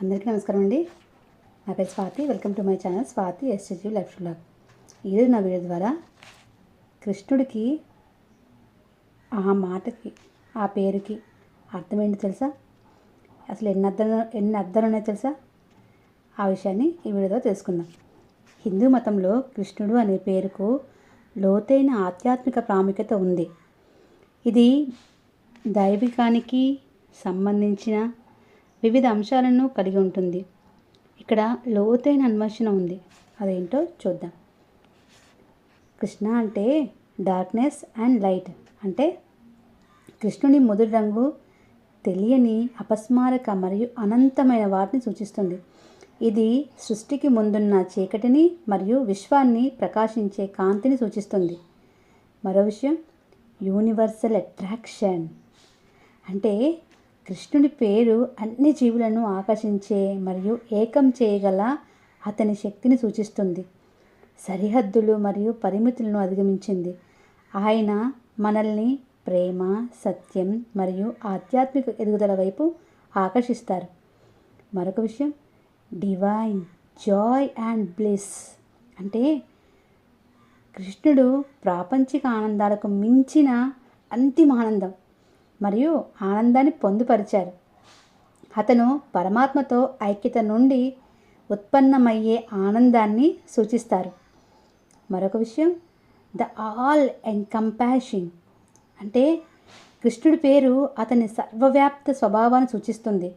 అందరికీ నమస్కారం అండి. నా పేరు Swathi. Welcome to my channel Swathi SSG life blog ఈరోజు నా వీడియో ద్వారా కృష్ణుడికి ఆ మాటకి ఆ పేరుకి అర్థం ఏంటి తెలుసా? అసలు ఎన్ని అర్థాలు ఎన్ని అర్థాలు ఉన్నాయో తెలుసా? ఆ విషయాన్ని ఈ వీడియోలో తెలుసుకుందాం. హిందూ మతంలో కృష్ణుడు అనే పేరుకు లోతైన ఆధ్యాత్మిక ప్రాముఖ్యత ఉంది. ఇది దైవికానికి సంబంధించిన వివిధ అంశాలను కలిగి ఉంటుంది. ఇక్కడ లోతైన అన్వేషణ ఉంది. అదేంటో చూద్దాం. కృష్ణ అంటే డార్క్నెస్ అండ్ లైట్ అంటే కృష్ణుని ముదురు రంగు తెలియని అపస్మారక మరియు అనంతమైన వాటిని సూచిస్తుంది. ఇది సృష్టికి ముందున్న చీకటిని మరియు విశ్వాన్ని ప్రకాశించే కాంతిని సూచిస్తుంది. మరో విషయం యూనివర్సల్ అట్రాక్షన్ అంటే కృష్ణుడి పేరు అన్ని జీవులను ఆకర్షించే మరియు ఏకం చేయగల అతని శక్తిని సూచిస్తుంది. సరిహద్దులు మరియు పరిమితులను అధిగమించింది. ఆయన మనల్ని ప్రేమ సత్యం మరియు ఆధ్యాత్మిక ఎదుగుదల వైపు ఆకర్షిస్తారు. మరొక విషయం డివైన్ జాయ్ అండ్ బ్లిస్ అంటే కృష్ణుడు ప్రాపంచిక ఆనందాలకు మించిన అంతిమ ఆనందం. మరియు ఆనందాన్ని పొందుపరిచారు. అతను పరమాత్మతో ఐక్యత నుండి ఉత్పన్నమయ్యే ఆనందాన్ని సూచిస్తారు. మరొక విషయం ద ఆల్ ఎంకంపాషింగ్ అంటే కృష్ణుడి పేరు అతని సర్వవ్యాప్త స్వభావాన్ని సూచిస్తుంది.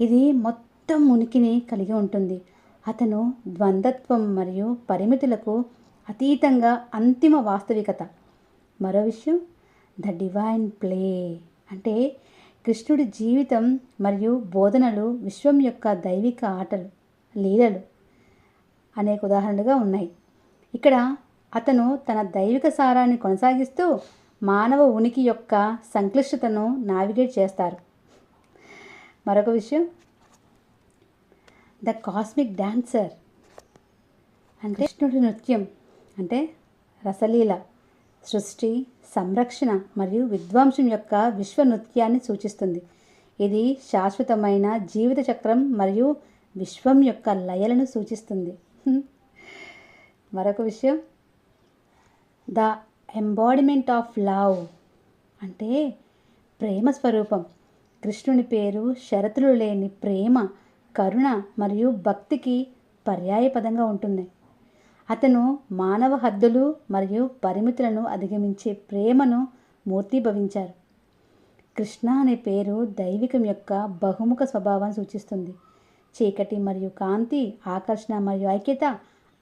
ఇది మొత్తం ఉనికిని కలిగి ఉంటుంది. అతను ద్వంద్వత్వం మరియు పరిమితులకు అతీతంగా అంతిమ వాస్తవికత. మరో విషయం ద డివైన్ ప్లే అంటే కృష్ణుడి జీవితం మరియు బోధనలు విశ్వం యొక్క దైవిక ఆటలు లీలలు అనేక ఉదాహరణలుగా ఉన్నాయి. ఇక్కడ అతను తన దైవిక సారాన్ని కొనసాగిస్తూ మానవ ఉనికి యొక్క సంక్లిష్టతను నావిగేట్ చేస్తారు. మరొక విషయం ద కాస్మిక్ డాన్సర్ అంటే కృష్ణుడి నృత్యం అంటే రసలీల. సృష్టి సంరక్షణ మరియు విద్వాంసం యొక్క విశ్వ నృత్యాన్ని సూచిస్తుంది. ఇది శాశ్వతమైన జీవిత చక్రం మరియు విశ్వం యొక్క లయలను సూచిస్తుంది. మరొక విషయం. ద ఎంబాడిమెంట్ ఆఫ్ లవ్ అంటే ప్రేమ స్వరూపం. కృష్ణుని పేరు షరతులు లేని ప్రేమ కరుణ మరియు భక్తికి పర్యాయపదంగా ఉంటుంది. అతను మానవ హద్దులు మరియు పరిమితులను అధిగమించే ప్రేమను మూర్తిభవించారు. కృష్ణ అనే పేరు దైవికం యొక్క బహుముఖ స్వభావాన్ని సూచిస్తుంది. చీకటి మరియు కాంతి ఆకర్షణ మరియు ఐక్యత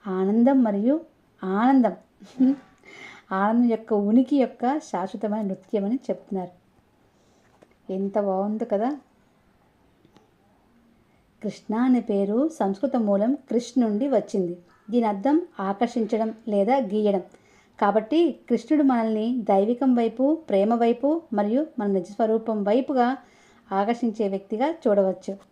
ఆనందం మరియు ఆనందం. ఆనందం యొక్క ఉనికి యొక్క శాశ్వతమైన నృత్యం అని చెప్తున్నారు. ఎంత బాగుంది కదా! కృష్ణ అనే పేరు సంస్కృత మూలం కృష్ణ నుండి వచ్చింది. దీని అర్థం ఆకర్షించడం లేదా గీయడం. కాబట్టి కృష్ణుడు మనల్ని దైవికం వైపు ప్రేమ వైపు మరియు మన నిజ స్వరూపం వైపుగా ఆకర్షించే వ్యక్తిగా చూడవచ్చు.